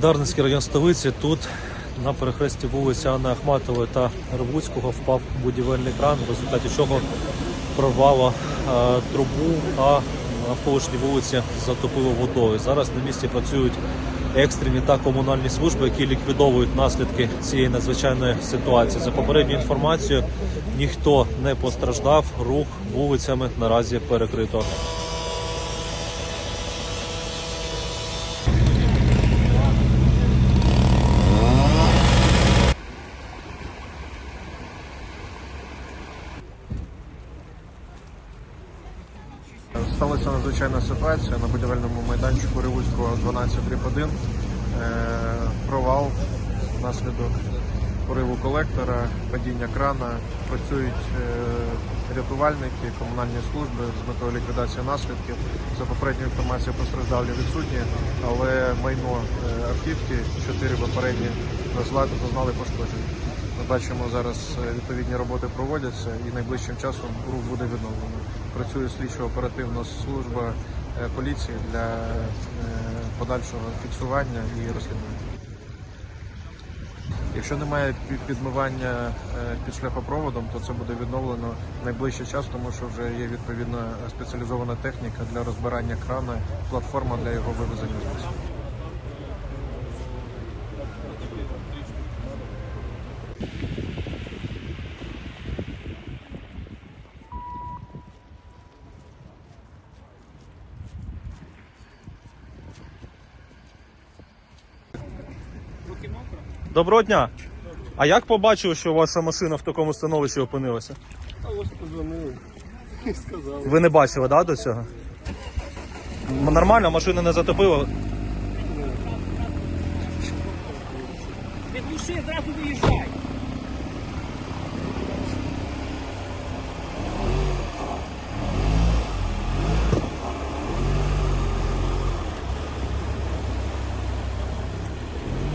Дарницький район столиці. Тут на перехресті вулиці Анни Ахматової та Ревуцького впав будівельний кран, в результаті чого прорвало е, трубу, а навколишні вулиці затопило водою. Зараз на місці працюють екстрені та комунальні служби, які ліквідовують наслідки цієї надзвичайної ситуації. За попередньою інформацією, ніхто не постраждав. Рух вулицями наразі перекрито. Сталася надзвичайна ситуація на будівельному майданчику Ривульського 12-1. Е, Провал внаслідок пориву колектора, падіння крана. Працюють е, рятувальники, комунальні служби з метою ліквідації наслідків. За попередньою інформацією постраждалі відсутні, але майно е, автівки, чотири попередні зазнали пошкоджень. Ми бачимо зараз е, відповідні роботи проводяться і найближчим часом рух буде відновлено. Працює слідчо-оперативна служба е, поліції для е, подальшого фіксування і розслідування. Якщо немає підмивання під шляхопроводом, то це буде відновлено найближчий час, тому що вже є відповідна спеціалізована техніка для розбирання крана, платформа для його вивезення з місця. Доброго дня. А як побачили, що ваша машина в такому становищі опинилася? А ось позвонили і сказали. Ви не бачили, да, до цього? Нормально, машина не затопила. Підглуши, зразу виїжджай.